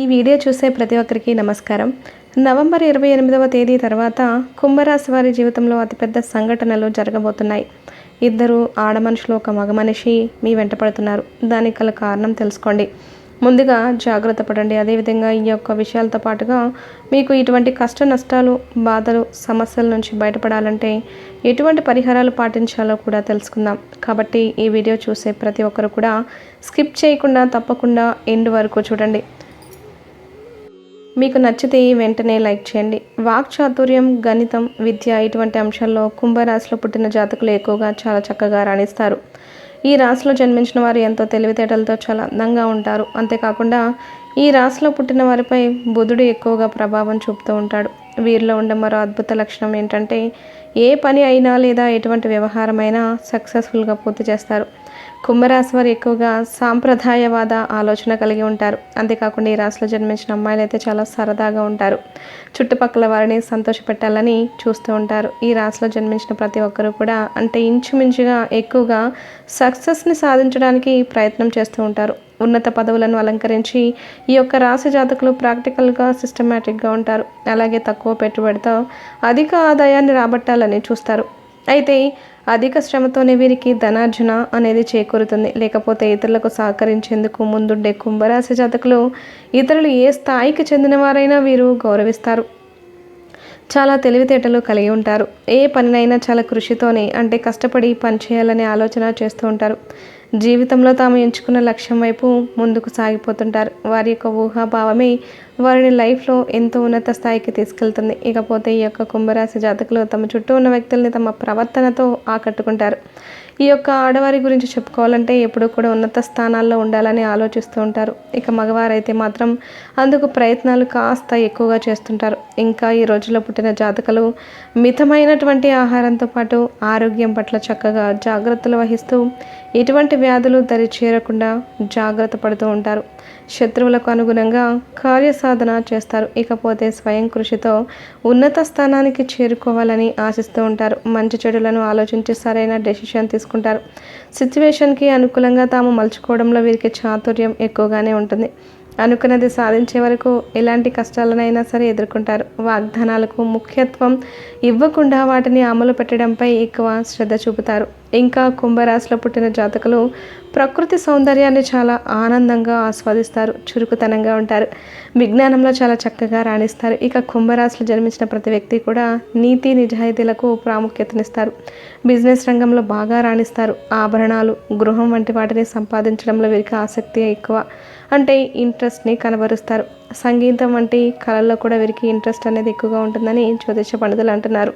ఈ వీడియో చూసే ప్రతి ఒక్కరికి నమస్కారం. నవంబర్ ఇరవై ఎనిమిదవ తేదీ తర్వాత కుంభరాశి వారి జీవితంలో అతిపెద్ద సంఘటనలు జరగబోతున్నాయి. ఇద్దరు ఆడ మనుషులు ఒక మగ మనిషి మీ వెంట పడుతున్నారు. దానికి గల కారణం తెలుసుకోండి. ముందుగా జాగ్రత్త పడండి. అదేవిధంగా ఈ యొక్క విషయాలతో పాటుగా మీకు ఇటువంటి కష్ట నష్టాలు బాధలు సమస్యల నుంచి బయటపడాలంటే ఎటువంటి పరిహారాలు పాటించాలో కూడా తెలుసుకుందాం. కాబట్టి ఈ వీడియో చూసే ప్రతి ఒక్కరు కూడా స్కిప్ చేయకుండా తప్పకుండా ఎండ్ వరకు చూడండి. మీకు నచ్చితే వెంటనే లైక్ చేయండి. వాక్ చాతుర్యం గణితం విద్య ఇటువంటి అంశాల్లో కుంభరాశిలో పుట్టిన జాతకులు ఎక్కువగా చాలా చక్కగా రాణిస్తారు. ఈ రాశిలో జన్మించిన వారు ఎంతో తెలివితేటలతో చాలా అందంగా ఉంటారు. అంతేకాకుండా ఈ రాశిలో పుట్టిన వారిపై బుధుడు ఎక్కువగా ప్రభావం చూపుతూ ఉంటాడు. వీరిలో ఉండే మరో అద్భుత లక్షణం ఏంటంటే ఏ పని అయినా లేదా ఎటువంటి వ్యవహారమైనా సక్సెస్ఫుల్గా పూర్తి చేస్తారు. కుంభరాశి వారు ఎక్కువగా సాంప్రదాయవాద ఆలోచన కలిగి ఉంటారు. అంతేకాకుండా ఈ రాశిలో జన్మించిన అమ్మాయిలు అయితే చాలా సరదాగా ఉంటారు. చుట్టుపక్కల వారిని సంతోషపెట్టాలని చూస్తూ ఉంటారు. ఈ రాశిలో జన్మించిన ప్రతి ఒక్కరూ కూడా అంటే ఇంచుమించుగా ఎక్కువగా సక్సెస్ని సాధించడానికి ప్రయత్నం చేస్తూ ఉంటారు. ఉన్నత పదవులను అలంకరించి ఈ యొక్క రాశి జాతకులు ప్రాక్టికల్గా సిస్టమేటిక్గా ఉంటారు. అలాగే తక్కువ పెట్టుబడితో అధిక ఆదాయాన్ని రాబట్టాలని చూస్తారు. అయితే అధిక శ్రమతోనే వీరికి ధనార్జన అనేది చేకూరుతుంది. లేకపోతే ఇతరులకు సహకరించేందుకు ముందుండే కుంభరాశి జాతకులు ఇతరులు ఏ స్థాయికి చెందినవారైనా వీరు గౌరవిస్తారు. చాలా తెలివితేటలు కలిగి ఉంటారు. ఏ పనినైనా చాలా కృషితోనే అంటే కష్టపడి పని చేయాలనే ఆలోచన చేస్తూ ఉంటారు. జీవితంలో తాము ఎంచుకున్న లక్ష్యం వైపు ముందుకు సాగిపోతుంటారు. వారి యొక్క ఊహాభావమే వారిని లైఫ్లో ఎంతో ఉన్నత స్థాయికి తీసుకెళ్తుంది. ఇకపోతే ఈ యొక్క కుంభరాశి జాతకులు తమ చుట్టూ ఉన్న వ్యక్తుల్ని తమ ప్రవర్తనతో ఆకట్టుకుంటారు. ఈ యొక్క ఆడవారి గురించి చెప్పుకోవాలంటే ఎప్పుడూ కూడా ఉన్నత స్థానాల్లో ఉండాలని ఆలోచిస్తూ ఉంటారు. ఇక మగవారైతే మాత్రం అందుకు ప్రయత్నాలు కాస్త ఎక్కువగా చేస్తుంటారు. ఇంకా ఈ రోజుల్లో పుట్టిన జాతకలు మితమైనటువంటి ఆహారంతో పాటు ఆరోగ్యం పట్ల చక్కగా జాగ్రత్తలు వహిస్తూ ఎటువంటి వ్యాధులు దరి చేరకుండా జాగ్రత్త పడుతూ ఉంటారు. శత్రువులకు అనుగుణంగా కార్యసాధన చేస్తారు. ఇకపోతే స్వయం కృషితో ఉన్నత స్థానానికి చేరుకోవాలని ఆశిస్తూ ఉంటారు. మంచి చెడులను ఆలోచించి సరైన డెసిషన్ తీసుకుంటారు. సిచ్యువేషన్కి అనుకూలంగా తాము మలుచుకోవడంలో వీరికి చాతుర్యం ఎక్కువగానే ఉంటుంది. అనుకున్నది సాధించే వరకు ఎలాంటి కష్టాలనైనా సరే ఎదుర్కొంటారు. వాగ్దానాలకు ముఖ్యత్వం ఇవ్వకుండా వాటిని అమలు పెట్టడంపై ఎక్కువ శ్రద్ధ చూపుతారు. ఇంకా కుంభరాశిలో పుట్టిన జాతకులు ప్రకృతి సౌందర్యాన్ని చాలా ఆనందంగా ఆస్వాదిస్తారు చురుకుతనంగా ఉంటారు. విజ్ఞానంలో చాలా చక్కగా రాణిస్తారు. ఇక కుంభరాశిలో జన్మించిన ప్రతి వ్యక్తి కూడా నీతి నిజాయితీలకు ప్రాముఖ్యతనిస్తారు. బిజినెస్ రంగంలో బాగా రాణిస్తారు. ఆభరణాలు గృహం వంటి వాటిని సంపాదించడంలో వీరికి ఆసక్తి ఎక్కువ. అంటే ఇంట్రెస్ట్ని కనబరుస్తారు. సంగీతం వంటి కళల్లో కూడా వీరికి ఇంట్రెస్ట్ అనేది ఎక్కువగా ఉంటుందని జ్యోతిష పండితులు అంటున్నారు.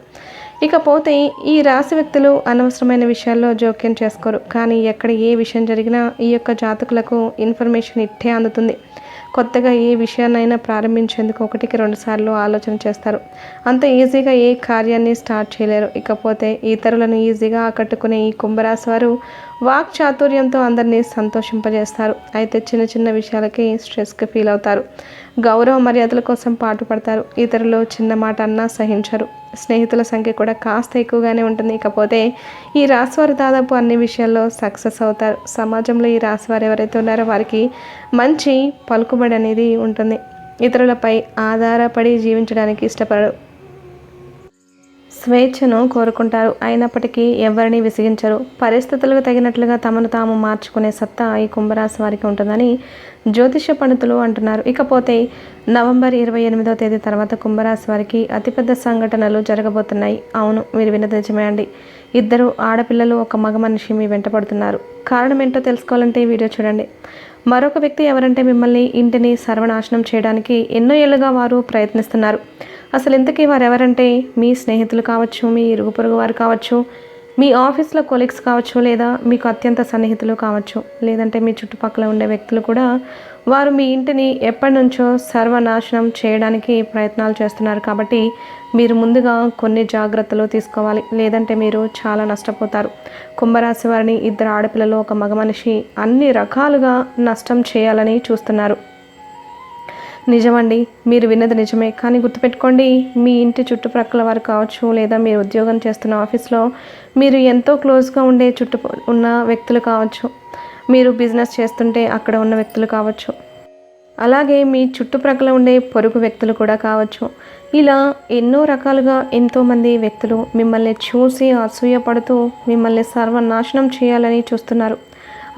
ఇకపోతే ఈ రాశి వ్యక్తులు అనవసరమైన విషయాల్లో జోక్యం చేసుకోరు. కానీ ఎక్కడ ఏ విషయం జరిగినా ఈ యొక్క జాతకులకు ఇన్ఫర్మేషన్ ఇట్టే అందుతుంది. కొత్తగా ఏ విషయాన్నైనా ప్రారంభించేందుకు ఒకటికి రెండు సార్లు ఆలోచన చేస్తారు. అంత ఈజీగా ఏ కార్యాన్ని స్టార్ట్ చేయలేరు. ఇకపోతే ఇతరులను ఈజీగా ఆకట్టుకునే ఈ కుంభరాశి వారు వాక్ చాతుర్యంతో అందరినీ సంతోషింపజేస్తారు. అయితే చిన్న చిన్న విషయాలకి స్ట్రెస్కి ఫీల్ అవుతారు. గౌరవ మర్యాదల కోసం పాటుపడతారు ఇతరులు చిన్న మాట అన్నా సహించరు. స్నేహితుల సంఖ్య కూడా కాస్త ఎక్కువగానే ఉంటుంది. ఇకపోతే ఈ రాశివారు దాదాపు అన్ని విషయాల్లో సక్సెస్ అవుతారు. సమాజంలో ఈ రాశివారు ఎవరైతే ఉన్నారో వారికి మంచి పలుకుబడి అనేది ఉంటుంది. ఇతరులపై ఆధారపడి జీవించడానికి ఇష్టపడరు. స్వేచ్ఛను కోరుకుంటారు. అయినప్పటికీ ఎవరిని విసిగించరు. పరిస్థితులకు తగినట్లుగా తమను తాము మార్చుకునే సత్తా ఈ కుంభరాశి వారికి ఉంటుందని జ్యోతిష పండితులు అంటున్నారు. ఇకపోతే నవంబర్ ఇరవై ఎనిమిదో తేదీ తర్వాత కుంభరాశి వారికి అతిపెద్ద సంఘటనలు జరగబోతున్నాయి. అవును మీరు విన్నది నిజమే అండి. ఇద్దరు ఆడపిల్లలు ఒక మగ మనిషి మీ వెంట పడుతున్నారు. కారణం ఏంటో తెలుసుకోవాలంటే ఈ వీడియో చూడండి. మరొక వ్యక్తి ఎవరంటే మిమ్మల్ని ఇంటిని సర్వనాశనం చేయడానికి ఎన్నో ఏళ్ళుగా వారు ప్రయత్నిస్తున్నారు. అసలు ఇంతకీ వారు ఎవరంటే మీ స్నేహితులు కావచ్చు మీ ఇరుగు పొరుగు వారు కావచ్చు మీ ఆఫీస్లో కొలీగ్స్ కావచ్చు లేదా మీకు అత్యంత సన్నిహితులు కావచ్చు లేదంటే మీ చుట్టుపక్కల ఉండే వ్యక్తులు కూడా వారు మీ ఇంటిని ఎప్పటి నుంచో సర్వనాశనం చేయడానికి ప్రయత్నాలు చేస్తున్నారు. కాబట్టి మీరు ముందుగా కొన్ని జాగ్రత్తలు తీసుకోవాలి. లేదంటే మీరు చాలా నష్టపోతారు. కుంభరాశి వారిని ఇద్దరు ఆడపిల్లలు ఒక మగ మనిషి అన్ని రకాలుగా నష్టం చేయాలని చూస్తున్నారు. నిజమండి మీరు విన్నది నిజమే. కానీ గుర్తుపెట్టుకోండి మీ ఇంటి చుట్టుప్రక్కల వారు కావచ్చు లేదా మీరు ఉద్యోగం చేస్తున్న ఆఫీస్లో మీరు ఎంతో క్లోజ్గా ఉండే చుట్టు ఉన్న వ్యక్తులు కావచ్చు. మీరు బిజినెస్ చేస్తుంటే అక్కడ ఉన్న వ్యక్తులు కావచ్చు. అలాగే మీ చుట్టుప్రక్కల ఉండే పొరుగు వ్యక్తులు కూడా కావచ్చు. ఇలా ఎన్నో రకాలుగా ఎంతోమంది వ్యక్తులు మిమ్మల్ని చూసి అసూయపడుతూ మిమ్మల్ని సర్వనాశనం చేయాలని చూస్తున్నారు.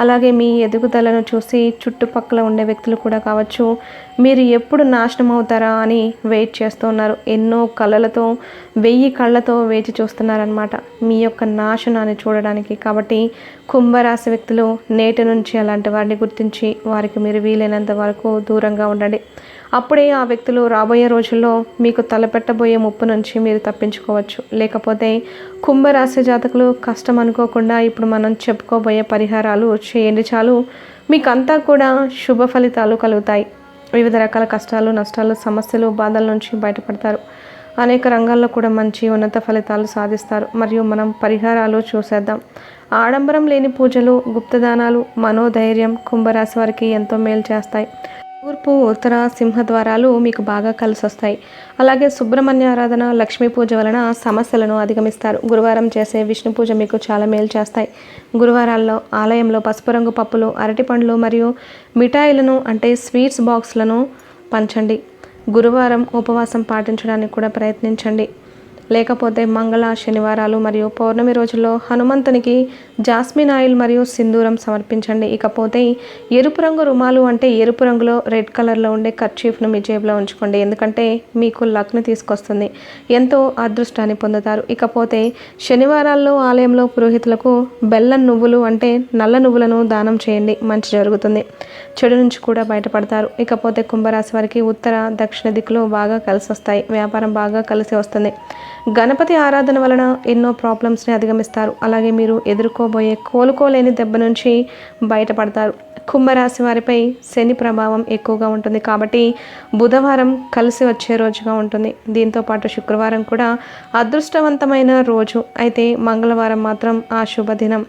అలాగే మీ ఎదుగుదలను చూసి చుట్టుపక్కల ఉండే వ్యక్తులు కూడా కావచ్చు. మీరు ఎప్పుడు నాశనం అవుతారా అని వెయిట్ చేస్తున్నారు ఎన్నో కళ్ళలతో వెయ్యి కళ్ళతో వేచి చూస్తున్నారనమాట మీ యొక్క నాశనాన్ని చూడడానికి. కాబట్టి కుంభరాశి వ్యక్తులు నేటి నుంచి అలాంటి వారిని గుర్తించి వారికి మీరు వీలైనంత వరకు దూరంగా ఉండండి. అప్పుడే ఆ వ్యక్తులు రాబోయే రోజుల్లో మీకు తలపెట్టబోయే ముప్పు నుంచి మీరు తప్పించుకోవచ్చు. లేకపోతే కుంభరాశి జాతకులు కష్టం అనుకోకుండా ఇప్పుడు మనం చెప్పుకోబోయే పరిహారాలు చేయండి చాలు. మీకంతా కూడా శుభ ఫలితాలు కలుగుతాయి. వివిధ రకాల కష్టాలు నష్టాలు సమస్యలు బాధల నుంచి బయటపడతారు. అనేక రంగాల్లో కూడా మంచి ఉన్నత ఫలితాలు సాధిస్తారు. మరియు మనం పరిహారాలు చూసేద్దాం. ఆడంబరం లేని పూజలు గుప్తదానాలు మనోధైర్యం కుంభరాశి వారికి ఎంతో మేలు చేస్తాయి. తూర్పు ఉత్తర సింహద్వారాలు మీకు బాగా కలిసి వస్తాయి అలాగే సుబ్రహ్మణ్య ఆరాధన లక్ష్మీ పూజ వలన సమస్యలను అధిగమిస్తారు. గురువారం చేసే విష్ణు పూజ మీకు చాలా మేలు చేస్తాయి. గురువారాల్లో ఆలయంలో పసుపు రంగు పప్పులు అరటి పండ్లు మరియు మిఠాయిలను అంటే స్వీట్స్ బాక్స్లను పంచండి. గురువారం ఉపవాసం పాటించడానికి కూడా ప్రయత్నించండి. లేకపోతే మంగళ శనివారాలు మరియు పౌర్ణమి రోజుల్లో హనుమంతునికి జాస్మిన్ ఆయిల్ మరియు సింధూరం సమర్పించండి. ఇకపోతే ఎరుపు రంగు రుమాలు అంటే ఎరుపు రంగులో రెడ్ కలర్లో ఉండే కర్చీఫ్ను మీ జేబులో ఉంచుకోండి. ఎందుకంటే మీకు లక్ను తీసుకొస్తుంది. ఎంతో అదృష్టాన్ని పొందుతారు. ఇకపోతే శనివారాల్లో ఆలయంలో పురోహితులకు బెల్లం నువ్వులు అంటే నల్ల నువ్వులను దానం చేయండి. మంచి జరుగుతుంది. చెడు నుంచి కూడా బయటపడతారు. ఇకపోతే కుంభరాశి వారికి ఉత్తర దక్షిణ దిక్కులు బాగా కలిసి వస్తాయి వ్యాపారం బాగా కలిసి వస్తుంది. గణపతి ఆరాధన వలన ఎన్నో ప్రాబ్లమ్స్ని అధిగమిస్తారు. అలాగే మీరు ఎదుర్కోబోయే కోలుకోలేని దెబ్బ నుంచి బయటపడతారు. కుంభరాశి వారిపై శని ప్రభావం ఎక్కువగా ఉంటుంది కాబట్టి బుధవారం కలిసి వచ్చే రోజుగా ఉంటుంది. దీంతో పాటు శుక్రవారం కూడా అదృష్టవంతమైన రోజు. అయితే మంగళవారం మాత్రం ఆ శుభదినం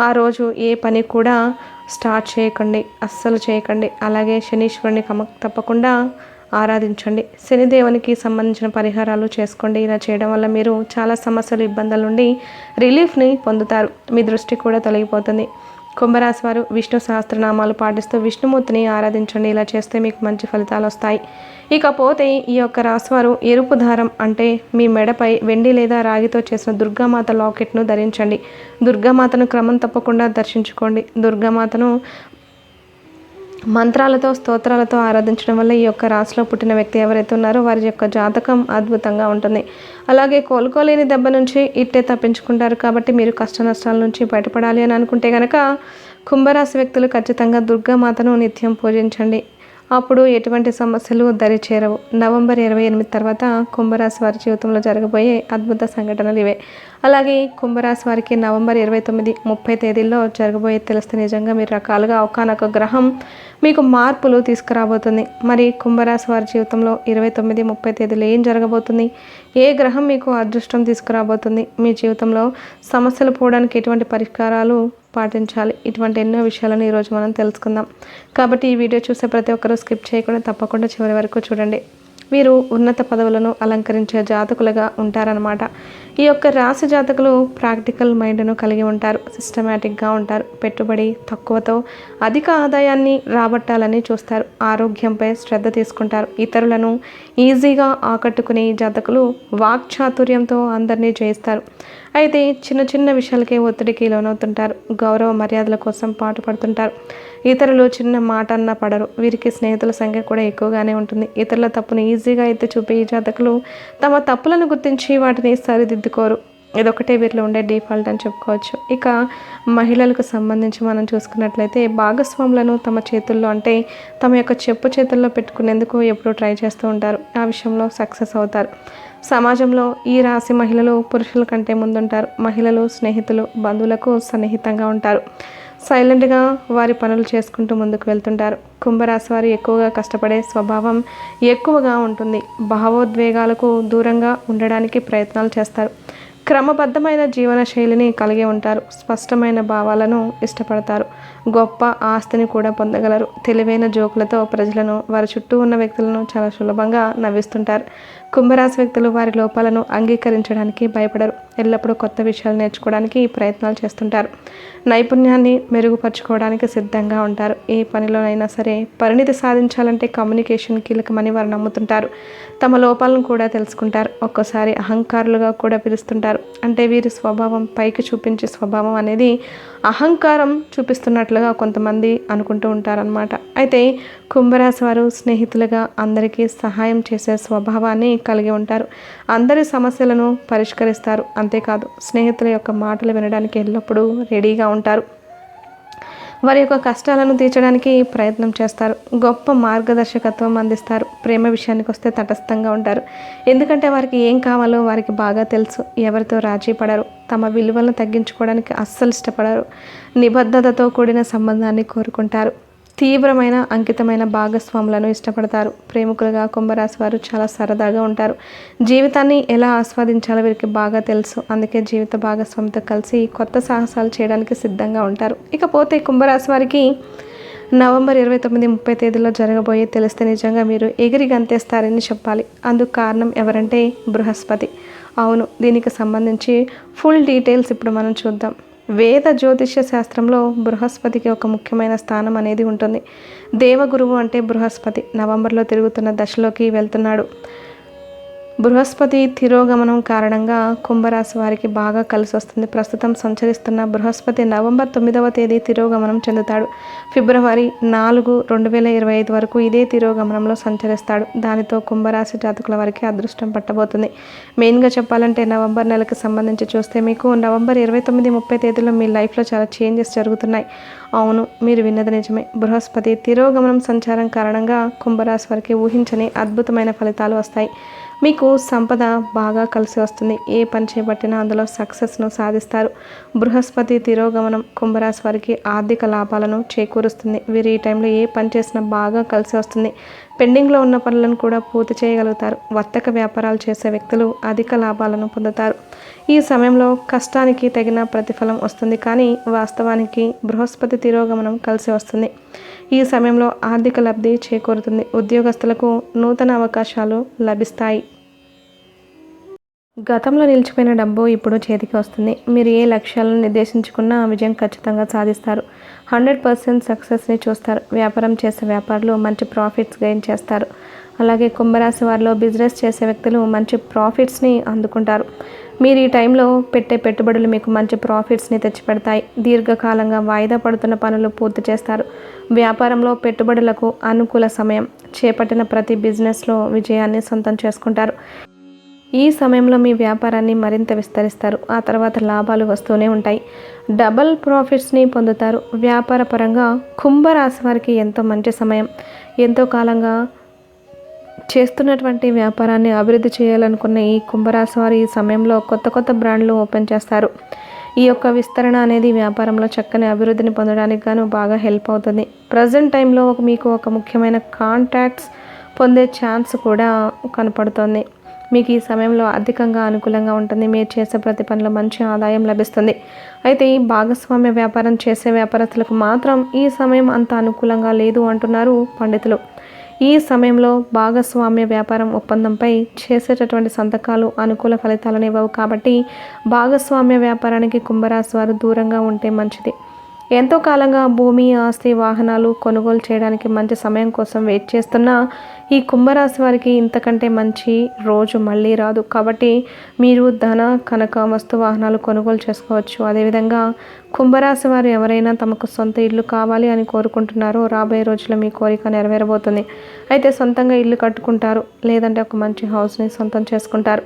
ఆ రోజు ఏ పని కూడా స్టార్ట్ చేయకండి అస్సలు చేయకండి. అలాగే శనీశ్వరుని కమ తప్పకుండా ఆరాధించండి. శనిదేవునికి సంబంధించిన పరిహారాలు చేసుకోండి. ఇలా చేయడం వల్ల మీరు చాలా సమస్యలు ఇబ్బందుల నుండి రిలీఫ్ని పొందుతారు. మీ దృష్టి కూడా తొలగిపోతుంది. కుంభరాశి వారు విష్ణు సహస్రనామాలు పాటిస్తూ విష్ణుమూర్తిని ఆరాధించండి. ఇలా చేస్తే మీకు మంచి ఫలితాలు వస్తాయి. ఇకపోతే ఈ యొక్క రాశివారు ఎరుపు దారం అంటే మీ మెడపై వెండి లేదా రాగితో చేసిన దుర్గామాత లాకెట్ను ధరించండి. దుర్గామాతను క్రమం తప్పకుండా దర్శించుకోండి. దుర్గామాతను మంత్రాలతో స్తోత్రాలతో ఆరాధించడం వల్ల ఈ యొక్క రాశిలో పుట్టిన వ్యక్తి ఎవరైతే ఉన్నారో వారి యొక్క జాతకం అద్భుతంగా ఉంటుంది. అలాగే కోలుకోలేని దెబ్బ నుంచి ఇట్టే తప్పించుకుంటారు కాబట్టి మీరు కష్ట నష్టాల నుంచి బయటపడాలి అని అనుకుంటే కనుక కుంభరాశి వ్యక్తులు ఖచ్చితంగా దుర్గామాతను నిత్యం పూజించండి. అప్పుడు ఎటువంటి సమస్యలు దరి చేరవు నవంబర్ ఇరవై ఎనిమిది తర్వాత కుంభరాశి వారి జీవితంలో జరగబోయే అద్భుత సంఘటనలు ఇవే. అలాగే కుంభరాశి వారికి నవంబర్ ఇరవై తొమ్మిది ముప్పై తేదీల్లో జరగబోయే తెలిస్తే నిజంగా మీరు రకాలుగా ఒకనొక గ్రహం మీకు మార్పులు తీసుకురాబోతుంది. మరి కుంభరాశి వారి జీవితంలో ఇరవై తొమ్మిది ముప్పై తేదీలో ఏం జరగబోతుంది? ఏ గ్రహం మీకు అదృష్టం తీసుకురాబోతుంది? మీ జీవితంలో సమస్యలు పోవడానికి ఎటువంటి పరిష్కారాలు పాటించాలి. ఇటువంటి ఎన్నో విషయాలను ఈరోజు మనం తెలుసుకుందాం. కాబట్టి ఈ వీడియో చూసే ప్రతి ఒక్కరూ స్కిప్ చేయకుండా తప్పకుండా చివరి వరకు చూడండి. వీరు ఉన్నత పదవులను అలంకరించే జాతకులుగా ఉంటారనమాట ఈ యొక్క రాశి జాతకులు ప్రాక్టికల్ మైండ్ను కలిగి ఉంటారు. సిస్టమేటిక్గా ఉంటారు. పెట్టుబడి తక్కువతో అధిక ఆదాయాన్ని రాబట్టాలని చూస్తారు. ఆరోగ్యంపై శ్రద్ధ తీసుకుంటారు. ఇతరులను ఈజీగా ఆకట్టుకునే ఈ జాతకులు వాక్చాతుర్యంతో అందరినీ జయిస్తారు. అయితే చిన్న చిన్న విషయాలకే ఒత్తిడికి లోనవుతుంటారు. గౌరవ మర్యాదల కోసం పాటుపడుతుంటారు. ఇతరులు చిన్న మాట అన్న పడరు. వీరికి స్నేహితుల సంఖ్య కూడా ఎక్కువగానే ఉంటుంది. ఇతరుల తప్పును ఈజీగా అయితే చూపే ఈ జాతకులు తమ తప్పులను గుర్తించి వాటిని సరిదిద్దుకోరు. ఇదొకటే వీరిలో ఉండే డిఫాల్ట్ అని చెప్పుకోవచ్చు. ఇక మహిళలకు సంబంధించి మనం చూసుకున్నట్లయితే భాగస్వాములను తమ చేతుల్లో అంటే తమ యొక్క చెప్పు చేతుల్లో పెట్టుకునేందుకు ఎప్పుడూ ట్రై చేస్తూ ఉంటారు. ఆ విషయంలో సక్సెస్ అవుతారు. సమాజంలో ఈ రాశి మహిళలు పురుషుల కంటే ముందుంటారు. మహిళలు స్నేహితులు బంధువులకు సన్నిహితంగా ఉంటారు. సైలెంట్గా వారి పనులు చేసుకుంటూ ముందుకు వెళ్తుంటారు. కుంభరాశి వారు ఎక్కువగా కష్టపడే స్వభావం ఎక్కువగా ఉంటుంది. భావోద్వేగాలకు దూరంగా ఉండడానికి ప్రయత్నాలు చేస్తారు. క్రమబద్ధమైన జీవన శైలిని కలిగి ఉంటారు. స్పష్టమైన భావాలను ఇష్టపడతారు. గొప్ప ఆస్తిని కూడా పొందగలరు. తెలివైన జోకులతో ప్రజలను వారి చుట్టూ ఉన్న వ్యక్తులను చాలా సులభంగా నవ్విస్తుంటారు. కుంభరాశి వ్యక్తులు వారి లోపాలను అంగీకరించడానికి భయపడరు. ఎల్లప్పుడూ కొత్త విషయాలు నేర్చుకోవడానికి ఈ ప్రయత్నాలు చేస్తుంటారు. నైపుణ్యాన్ని మెరుగుపరచుకోవడానికి సిద్ధంగా ఉంటారు. ఏ పనిలోనైనా సరే పరిణితి సాధించాలంటే కమ్యూనికేషన్ కీలకమని వారు నమ్ముతుంటారు. తమ లోపాలను కూడా తెలుసుకుంటారు. ఒక్కోసారి అహంకారులుగా కూడా పిలుస్తుంటారు. అంటే వీరి స్వభావం పైకి చూపించే స్వభావం అనేది అహంకారం చూపిస్తున్నట్లుగా కొంతమంది అనుకుంటూ ఉంటారనమాట అయితే కుంభరాశి వారు స్నేహితులుగా అందరికీ సహాయం చేసే స్వభావాన్ని కలిగి ఉంటారు. అందరి సమస్యలను పరిష్కరిస్తారు. అంతేకాదు స్నేహితుల యొక్క మాటలు వినడానికి ఎల్లప్పుడూ రెడీగా ఉంటారు. వారి యొక్క కష్టాలను తీర్చడానికి ప్రయత్నం చేస్తారు. గొప్ప మార్గదర్శకత్వం అందిస్తారు. ప్రేమ విషయానికి వస్తే తటస్థంగా ఉంటారు. ఎందుకంటే వారికి ఏం కావాలో వారికి బాగా తెలుసు. ఎవరితో రాజీ పడరు. తమ విలువలను తగ్గించుకోవడానికి అస్సలు ఇష్టపడరు. నిబద్ధతతో కూడిన సంబంధాన్ని కోరుకుంటారు. తీవ్రమైన అంకితమైన భాగస్వాములను ఇష్టపడతారు. ప్రేమికులుగా కుంభరాశి వారు చాలా సరదాగా ఉంటారు. జీవితాన్ని ఎలా ఆస్వాదించాలో వీరికి బాగా తెలుసు. అందుకే జీవిత భాగస్వామితో కలిసి కొత్త సాహసాలు చేయడానికి సిద్ధంగా ఉంటారు. ఇకపోతే కుంభరాశి వారికి నవంబర్ ఇరవై తొమ్మిది ముప్పై తేదీలో జరగబోయే తెలిస్తే నిజంగా మీరు ఎగిరి గంతేస్తారని చెప్పాలి. అందుకు కారణం ఎవరంటే బృహస్పతి. అవును దీనికి సంబంధించి ఫుల్ డీటెయిల్స్ ఇప్పుడు మనం చూద్దాం. వేద జ్యోతిష్య శాస్త్రంలో బృహస్పతికి ఒక ముఖ్యమైన స్థానం అనేది ఉంటుంది. దేవగురువు అంటే బృహస్పతి. నవంబర్లో తిరుగుతున్న దశలోకి వెళ్తున్నాడు. బృహస్పతి తిరోగమనం కారణంగా కుంభరాశి వారికి బాగా కలిసి వస్తుంది. ప్రస్తుతం సంచరిస్తున్న బృహస్పతి నవంబర్ తొమ్మిదవ తేదీ తిరోగమనం చెందుతాడు. ఫిబ్రవరి నాలుగు రెండు వేల ఇరవై ఐదు వరకు ఇదే తిరోగమనంలో సంచరిస్తాడు. దానితో కుంభరాశి జాతకుల వారికి అదృష్టం పట్టబోతుంది. మెయిన్గా చెప్పాలంటే నవంబర్ నెలకు సంబంధించి చూస్తే మీకు నవంబర్ ఇరవై తొమ్మిది ముప్పై తేదీలో మీ లైఫ్లో చాలా చేంజెస్ జరుగుతున్నాయి. అవును మీరు విన్నది నిజమే. బృహస్పతి తిరోగమనం సంచారం కారణంగా కుంభరాశి వారికి ఊహించని అద్భుతమైన ఫలితాలు వస్తాయి. మీకు సంపద బాగా కలిసి వస్తుంది. ఏ పని చేపట్టినా అందులో సక్సెస్ను సాధిస్తారు. బృహస్పతి తిరోగమనం కుంభరాశి వారికి ఆర్థిక లాభాలను చేకూరుస్తుంది. వీరు ఈ టైంలో ఏ పని చేసినా బాగా కలిసి వస్తుంది. పెండింగ్లో ఉన్న పనులను కూడా పూర్తి చేయగలుగుతారు. వర్తక వ్యాపారాలు చేసే వ్యక్తులు అధిక లాభాలను పొందుతారు. ఈ సమయంలో కష్టానికి తగిన ప్రతిఫలం వస్తుంది. కానీ వాస్తవానికి బృహస్పతి తిరోగమనం కలిసి వస్తుంది. ఈ సమయంలో ఆర్థిక లబ్ధి చేకూరుతుంది. ఉద్యోగస్తులకు నూతన అవకాశాలు లభిస్తాయి. గతంలో నిలిచిపోయిన డబ్బు ఇప్పుడు చేతికి వస్తుంది. మీరు ఏ లక్ష్యాలను నిర్దేశించుకున్నా విజయం ఖచ్చితంగా సాధిస్తారు. హండ్రెడ్ పర్సెంట్ సక్సెస్ని చూస్తారు. వ్యాపారం చేసే వ్యాపారులు మంచి ప్రాఫిట్స్ గెయిన్ చేస్తారు. అలాగే కుంభరాశి వారిలో బిజినెస్ చేసే వ్యక్తులు మంచి ప్రాఫిట్స్ని అందుకుంటారు. మీరు ఈ టైంలో పెట్టే పెట్టుబడులు మీకు మంచి ప్రాఫిట్స్ని తెచ్చిపెడతాయి. దీర్ఘకాలంగా వాయిదా పడుతున్న పనులు పూర్తి చేస్తారు. వ్యాపారంలో పెట్టుబడులకు అనుకూల సమయం. చేపట్టిన ప్రతి బిజినెస్లో విజయాన్ని సొంతం చేసుకుంటారు. ఈ సమయంలో మీ వ్యాపారాన్ని మరింత విస్తరిస్తారు. ఆ తర్వాత లాభాలు వస్తూనే ఉంటాయి. డబల్ ప్రాఫిట్స్ని పొందుతారు. వ్యాపార పరంగా కుంభరాశి వారికి ఎంతో మంచి సమయం. ఎంతో కాలంగా చేస్తున్నటువంటి వ్యాపారాన్ని అభివృద్ధి చేయాలనుకున్న ఈ కుంభరాశి వారు ఈ సమయంలో కొత్త కొత్త బ్రాండ్లు ఓపెన్ చేస్తారు. ఈ యొక్క విస్తరణ అనేది వ్యాపారంలో చక్కని అభివృద్ధిని పొందడానికి గాను బాగా హెల్ప్ అవుతుంది. ప్రజెంట్ టైంలో మీకు ఒక ముఖ్యమైన కాంటాక్ట్స్ పొందే ఛాన్స్ కూడా కనపడుతుంది. మీకు ఈ సమయంలో అధికంగా అనుకూలంగా ఉంటుంది. మీరు చేసే ప్రతి పనిలో మంచి ఆదాయం లభిస్తుంది. అయితే ఈ భాగస్వామ్య వ్యాపారం చేసే వ్యాపారస్తులకు మాత్రం ఈ సమయం అంత అనుకూలంగా లేదు అంటున్నారు పండితులు. ఈ సమయంలో భాగస్వామ్య వ్యాపారం ఒప్పందంపై చేసేటటువంటి సంతకాలు అనుకూల ఫలితాలను ఇవ్వవు కాబట్టి భాగస్వామ్య వ్యాపారానికి కుంభరాశి వారు దూరంగా ఉంటే మంచిది. ఎంతో కాలంగా భూమి ఆస్తి వాహనాలు కొనుగోలు చేయడానికి మంచి సమయం కోసం వెయిట్ చేస్తున్నా ఈ కుంభరాశి వారికి ఇంతకంటే మంచి రోజు మళ్ళీ రాదు. కాబట్టి మీరు ధన కనక వస్తు వాహనాలు కొనుగోలు చేసుకోవచ్చు. అదేవిధంగా కుంభరాశి వారు ఎవరైనా తమకు సొంత ఇల్లు కావాలి అని కోరుకుంటున్నారో రాబోయే రోజుల్లో మీ కోరిక నెరవేరబోతుంది. అయితే సొంతంగా ఇల్లు కట్టుకుంటారు లేదంటే ఒక మంచి హౌస్ని సొంతం చేసుకుంటారు.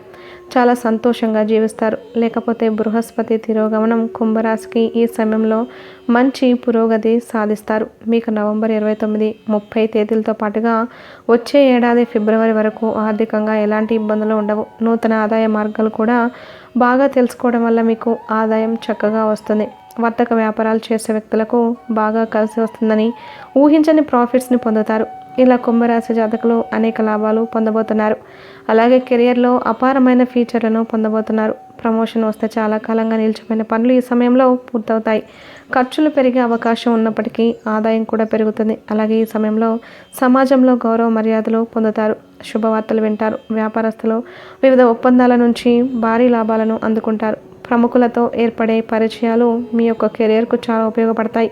చాలా సంతోషంగా జీవిస్తారు. లేకపోతే బృహస్పతి తిరోగమనం కుంభరాశికి ఈ సమయంలో మంచి పురోగతి సాధిస్తారు. మీకు నవంబర్ ఇరవై తొమ్మిది ముప్పై తేదీలతో పాటుగా వచ్చే ఏడాది ఫిబ్రవరి వరకు ఆర్థికంగా ఎలాంటి ఇబ్బందులు ఉండవు. నూతన ఆదాయ మార్గాలు కూడా బాగా తెలుసుకోవడం వల్ల మీకు ఆదాయం చక్కగా వస్తుంది. వర్తక వ్యాపారాలు చేసే వ్యక్తులకు బాగా కలిసి వస్తుందని ఊహించని ప్రాఫిట్స్ని పొందుతారు. ఇలా కుంభరాశి జాతకులు అనేక లాభాలు పొందబోతున్నారు. అలాగే కెరియర్లో అపారమైన ఫీచర్లను పొందబోతున్నారు. ప్రమోషన్ వస్తే చాలా కాలంగా నిలిచిపోయిన పనులు ఈ సమయంలో పూర్తవుతాయి. ఖర్చులు పెరిగే అవకాశం ఉన్నప్పటికీ ఆదాయం కూడా పెరుగుతుంది. అలాగే ఈ సమయంలో సమాజంలో గౌరవ మర్యాదలు పొందుతారు. శుభవార్తలు వింటారు. వ్యాపారస్తులు వివిధ ఒప్పందాల నుంచి భారీ లాభాలను అందుకుంటారు. ప్రముఖులతో ఏర్పడే పరిచయాలు మీ యొక్క కెరియర్కు చాలా ఉపయోగపడతాయి.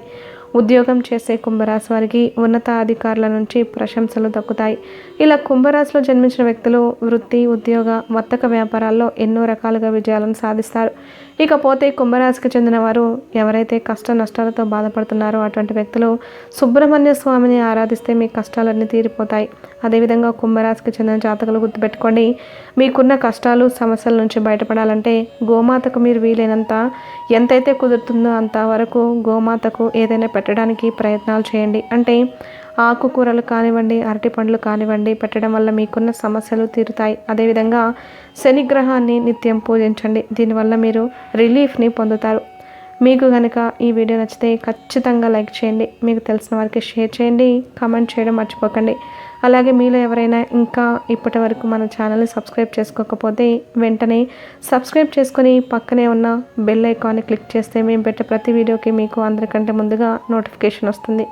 ఉద్యోగం చేసే కుంభరాశి వారికి ఉన్నతాధికారుల నుంచి ప్రశంసలు దక్కుతాయి. ఇలా కుంభరాశిలో జన్మించిన వ్యక్తులు వృత్తి ఉద్యోగ వర్తక వ్యాపారాల్లో ఎన్నో రకాలుగా విజయాలను సాధిస్తారు. ఇకపోతే కుంభరాశికి చెందిన వారు ఎవరైతే కష్ట నష్టాలతో బాధపడుతున్నారో అటువంటి వ్యక్తులు సుబ్రహ్మణ్య స్వామిని ఆరాధిస్తే మీ కష్టాలన్నీ తీరిపోతాయి. అదేవిధంగా కుంభరాశికి చెందిన జాతకులు గుర్తుపెట్టుకోండి మీకున్న కష్టాలు సమస్యల నుంచి బయటపడాలంటే గోమాతకు మీరు వీలైనంత ఎంతైతే కుదురుతుందో అంతవరకు గోమాతకు ఏదైనా పెట్టడానికి ప్రయత్నాలు చేయండి. అంటే ఆకుకూరలు కానివ్వండి అరటిపండ్లు కానివ్వండి పెట్టడం వల్ల మీకున్న సమస్యలు తీరుతాయి. అదేవిధంగా శనిగ్రహాన్ని నిత్యం పూజించండి. దీనివల్ల మీరు రిలీఫ్ని పొందుతారు. మీకు కనుక ఈ వీడియో నచ్చితే ఖచ్చితంగా లైక్ చేయండి. మీకు తెలిసిన వారికి షేర్ చేయండి. కామెంట్ చేయడం మర్చిపోకండి. అలాగే మీలో ఎవరైనా ఇంకా ఇప్పటి వరకు మన ఛానల్ని సబ్స్క్రైబ్ చేసుకోకపోతే వెంటనే సబ్స్క్రైబ్ చేసుకొని పక్కనే ఉన్న బెల్ ఐకాన్ని క్లిక్ చేస్తే మేము పెట్టే ప్రతి వీడియోకి మీకు అందరికంటే ముందుగా నోటిఫికేషన్ వస్తుంది.